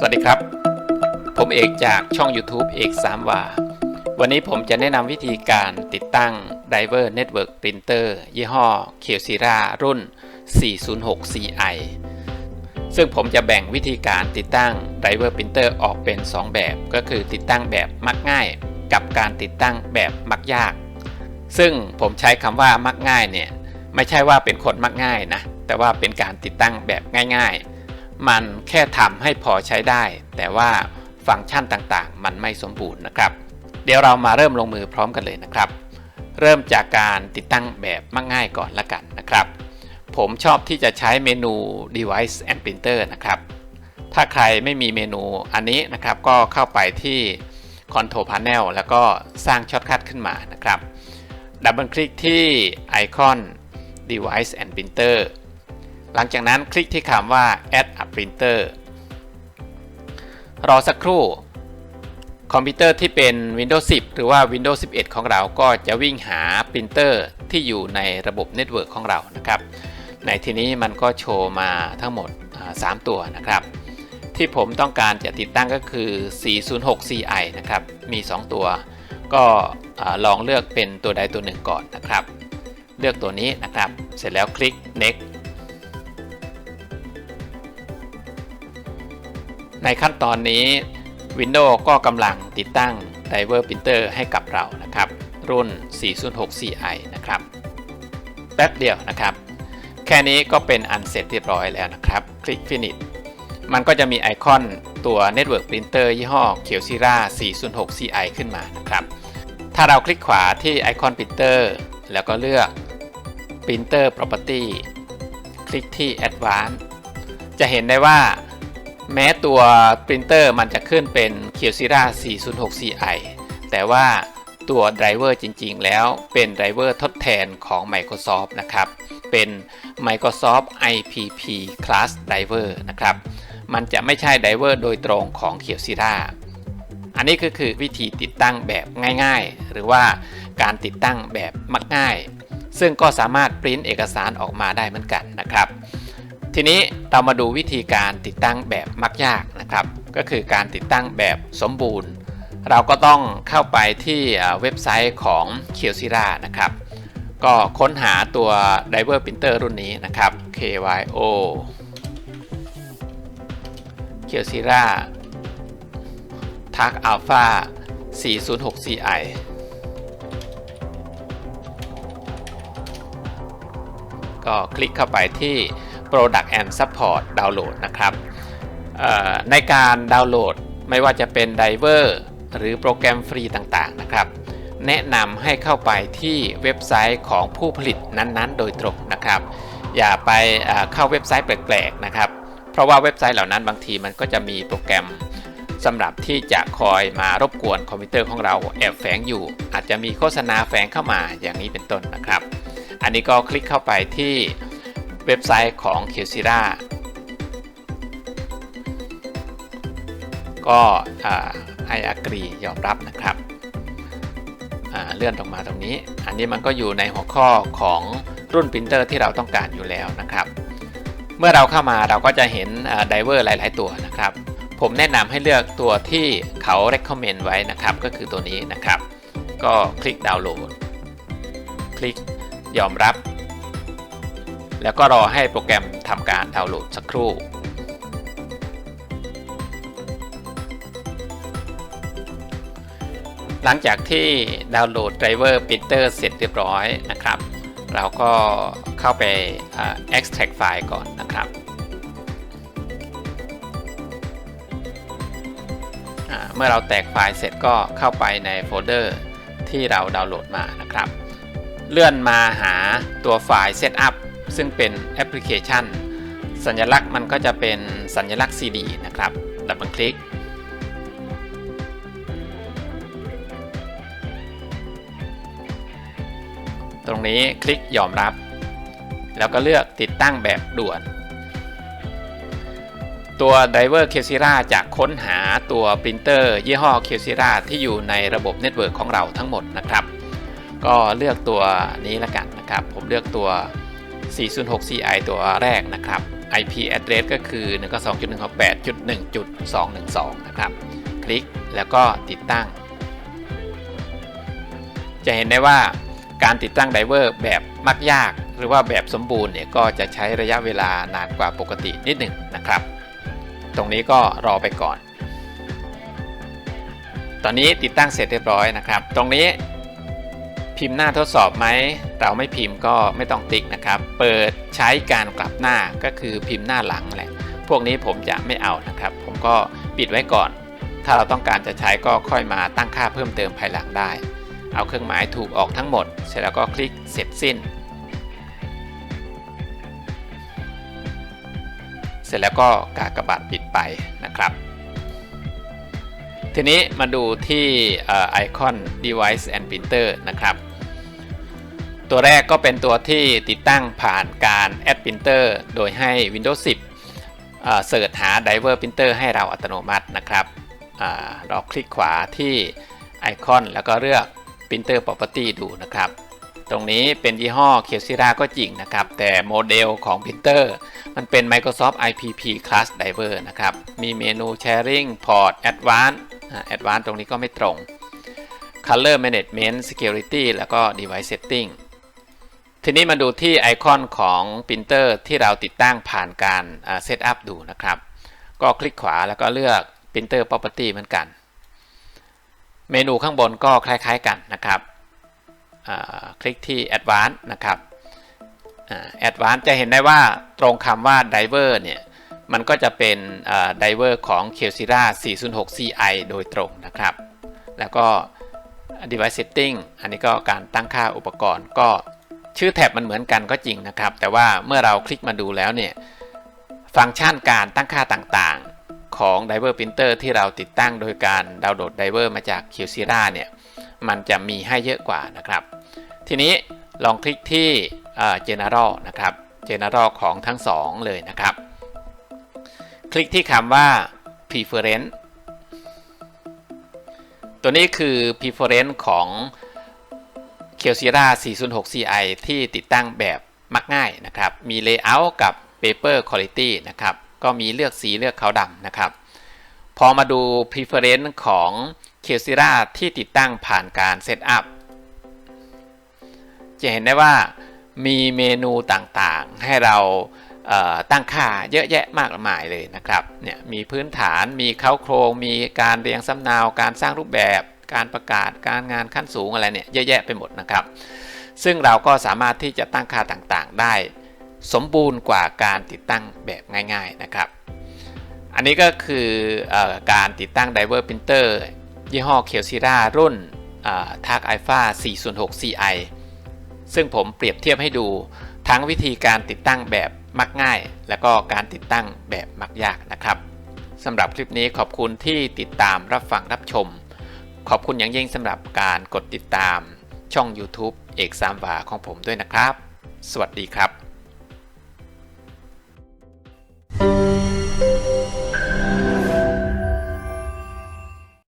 สวัสดีครับ ผมเอกจากช่อง YouTube เอกสามวา วันนี้ผมจะแนะนำวิธีการติดตั้ง Diver Network Printer ยี่ห้อ k i o s i r a รุ่น 406 CI ซึ่งผมจะแบ่งวิธีการติดตั้ง Diver Printer ออกเป็น 2 แบบ ก็คือติดตั้งแบบมักง่าย กับการติดตั้งแบบมักยาก ซึ่งผมใช้คำว่ามักง่ายเนี่ย ไม่ใช่ว่าเป็นคนมักง่ายนะ แต่ว่าเป็นการติดตั้งแบบง่าย ๆ มันแค่ทำให้พอใช้ได้ แต่ว่าฟังก์ชันต่างๆ มันไม่สมบูรณ์นะครับ เดี๋ยวเรามาเริ่มลงมือพร้อมกันเลยนะครับ เริ่มจากการติดตั้งแบบมักง่ายก่อนละกันนะครับ ผมชอบที่จะใช้เมนู device and printer นะครับ ถ้าใครไม่มีเมนูอันนี้นะครับ ก็เข้าไปที่ control panel แล้วก็สร้างช็อตคัทขึ้นมานะครับดับเบิลคลิกที่ไอคอน device and printer หลังจากนั้นคลิกที่คำว่า add a printer รอสักครู่ คอมพิวเตอร์ที่เป็น Windows 10 หรือว่า Windows 11 ของเราก็จะวิ่งหาปรินเตอร์ที่อยู่ในระบบเน็ตเวิร์กของเรานะครับ ในที่นี้มันก็โชว์มาทั้งหมด 3 ตัวนะครับ ที่ผมต้องการจะติดตั้งก็คือ 406 CI นะครับ มี 2 ตัว ก็ลองเลือกเป็นตัวใดตัวหนึ่งก่อนนะครับ เลือกตัวนี้นะครับ เสร็จแล้วคลิก next ในขั้นตอนนี้ Windows ก็กำลังติดตั้ง Diver Printer ให้กับเรานะครับ รุ่น 406 CI นะครับแป๊บเดียวนะครับ แค่นี้ก็เป็นอันเสร็จเรียบร้อยแล้วนะครับ คลิก Finish มันก็จะมีไอคอนตัว Network Printer ยี่ห้อ k i o s i r a 406 CI ขึ้นมานะครับ ถ้าเราคลิกขวาที่ไอคอน Printer แล้วก็เลือก Printer Property คลิกที่ Advanced จะเห็นได้ว่า แม้ตัวปรินเตอร์มันจะขึ้นเป็น k i o s i r a 406 CI แต่ว่าตัวไดรเวอร์จริงๆ แล้วเป็นไดรเวอร์ทดแทนของ Microsoft นะครับ เป็น Microsoft IPP Class Driver นะครับ มันจะไม่ใช่ไดรเวอร์โดยตรงของ k i o s i r a อันนี้ก็คือวิธีติดตั้งแบบง่ายๆ หรือว่าการติดตั้งแบบมักง่าย ซึ่งก็สามารถปริ้นเอกสารออกมาได้เหมือนกันนะครับ ทีนี้เรามาดูวิธีการติดตั้งแบบมักยากนะครับ ก็คือการติดตั้งแบบสมบูรณ์ เราก็ต้องเข้าไปที่เว็บไซต์ของ k i o s i r a นะครับ ก็ค้นหาตัว Driver Printer รุ่นนี้นะครับ KYO k i o s i r a Tag Alpha 406 CI ก็คลิกเข้าไปที่ Product and Support Download นะครับในการดาวน์โหลดไม่ว่าจะเป็นไดเวอร์หรือโปรแกรมฟรีต่างๆนะครับ แนะนำให้เข้าไปที่เว็บไซต์ของผู้ผลิตนั้นๆ โดยตรงนะครับ อย่าไปเข้าเว็บไซต์แปลกๆนะครับ เพราะว่าเว็บไซต์เหล่านั้นบางทีมันก็จะมีโปรแกรมสำหรับที่จะคอยมารบกวนคอมพิวเตอร์ของเราแอบแฝงอยู่ อาจจะมีโฆษณาแฝงเข้ามาอย่างนี้เป็นต้นนะครับ อันนี้ก็คลิกเข้าไปที่ เว็บไซต์ของ k i o s i r a ก็ให้อักรียอมรับนะครับเลื่อนลงมาตรงนี้ อันนี้มันก็อยู่ในหัวข้อของรุ่นปรินเตอร์ที่เราต้องการอยู่แล้วนะครับ เมื่อเราเข้ามาเราก็จะเห็นไดเวอร์หลาย ๆ ตัวนะครับ ผมแนะนำให้เลือกตัวที่เขา recommend ไว้นะครับ ก็คือตัวนี้นะครับ ก็คลิกดาวน์โหลด คลิกยอมรับ แล้วก็รอให้โปรแกรมทำการดาวน์โหลดสักครู่หลังจากที่ดาวน์โหลด Driver Printer เสร็จเรียบร้อยนะครับ เราก็เข้าไป extract ไฟล์ก่อนนะครับ เมื่อเราแตกไฟล์เสร็จก็เข้าไปในโฟลเดอร์ที่เราดาวน์โหลดมานะครับ เลื่อนมาหาตัวไฟล์ Setup ซึ่งเป็นแอปพลิเคชัน สัญลักษณ์มันก็จะเป็นสัญลักษณ์ CD นะครับ ดับเบิลคลิก ตรงนี้คลิกยอมรับ แล้วก็เลือกติดตั้งแบบด่วน ตัว Driver k e s i r a จะค้นหาตัวปรินเตอร์ยี่ห้อ k e s i r a ที่อยู่ในระบบเน็ตเวิร์กของเราทั้งหมดนะครับ ก็เลือกตัวนี้ละกันนะครับ ผมเลือกตัว 406 CI ตัวแรกนะครับ IP address ก็คือ 192.168.1.212 นะครับ คลิกแล้วก็ติดตั้ง จะเห็นได้ว่าการติดตั้งไดเวอร์แบบมักยาก หรือว่าแบบสมบูรณ์เนี่ยก็จะใช้ระยะเวลานานกว่าปกตินิดหนึ่งนะครับ ตรงนี้ก็รอไปก่อน ตอนนี้ติดตั้งเสร็จเรียบร้อยนะครับ ตรงนี้ พิมพ์หน้าทดสอบไหม เราไม่พิมพ์ก็ไม่ต้องติ๊กนะครับ เปิดใช้การกลับหน้าก็คือพิมพ์หน้าหลังแหละ พวกนี้ผมจะไม่เอานะครับ ผมก็ปิดไว้ก่อน ถ้าเราต้องการจะใช้ก็ค่อยมาตั้งค่าเพิ่มเติมภายหลังได้ เอาเครื่องหมายถูกออกทั้งหมด เสร็จแล้วก็คลิกเสร็จสิ้น เสร็จแล้วก็กากบาทปิดไปนะครับทีนี้มาดูที่ไอคอน device and printer นะครับ ตัวแรกก็เป็นตัวที่ติดตั้งผ่านการแอดพิเนอร์โดยให้ Windows 10เสิร์ชหา Driver Printer ให้เราอัตโนมัตินะครับเราคลิกขวาที่ไอคอนแล้วก็เลือก Printer Property ดูนะครับ ตรงนี้เป็นยี่ห้อเคียวซิราก็จริงนะครับ แต่โมเดลของพิเนอร์มันเป็น Microsoft IPP Class Driver นะครับ มีเมนู Sharing Port Advanced Advanced ตรงนี้ก็ไม่ตรง Color Management Security แล้วก็ Device Setting ทีนี้มาดูที่ไอคอนของปรินเตอร์ที่เราติดตั้งผ่านการเซตอัพดูนะครับ ก็คลิกขวาแล้วก็เลือก Printer Property เหมือนกัน เมนูข้างบนก็คล้ายๆกันนะครับคลิกที่ Advanced นะครับ Advanced จะเห็นได้ว่าตรงคำว่า Diver เนี่ยมันก็จะเป็น Diver ของ k e l s i r a 406 CI โดยตรงนะครับ แล้วก็ Device Setting อันนี้ก็การตั้งค่าอุปกรณ์ก็ ชื่อแท็บมันเหมือนกันก็จริงนะครับ แต่ว่าเมื่อเราคลิกมาดูแล้วเนี่ย ฟังก์ชันการตั้งค่าต่างๆ ของ Diver Printer ที่เราติดตั้งโดยการดาวน์โหลด Diver มาจาก q s i r a เนี่ย มันจะมีให้เยอะกว่านะครับ ทีนี้ลองคลิกที่ General นะครับ General ของทั้ง 2 เลยนะครับ คลิกที่คำว่า Preference ตัวนี้คือ Preference ของ k e l s i r a 406 CI ที่ติดตั้งแบบมักง่ายนะครับ มี Layout กับ Paper Quality นะครับ ก็มีเลือกสีเลือกขาวดำนะครับ พอมาดู Preference ของ k e l s i r a ที่ติดตั้งผ่านการ Setup จะเห็นได้ว่ามีเมนูต่างๆ ให้เราตั้งค่าเยอะแยะมากมายเลยนะครับ เนี่ยมีพื้นฐาน มีเข้าโครง มีการเรียงสำนาว การสร้างรูปแบบ การประกาศการงานขั้นสูงอะไรเนี่ยเยอะแยะไปหมดนะครับ ซึ่งเราก็สามารถที่จะตั้งค่าต่างๆ ได้ สมบูรณ์กว่าการติดตั้งแบบง่ายๆนะครับ อันนี้ก็คืออการติดตั้ง Diver Printer ยี่ห้อ k e l s i r a รุ่น t a r k Alpha 406 CI ซึ่งผมเปรียบเทียบให้ดูทั้งวิธีการติดตั้งแบบมักง่าย และก็การติดตั้งแบบมักยากนะครับสำหรับคลิปนี้ขอบคุณที่ติดตามรับฟังรับชม ขอบคุณอย่างยิ่งสำหรับการกดติดตามช่อง YouTube เอกสามวาของผมด้วยนะครับ สวัสดีครับ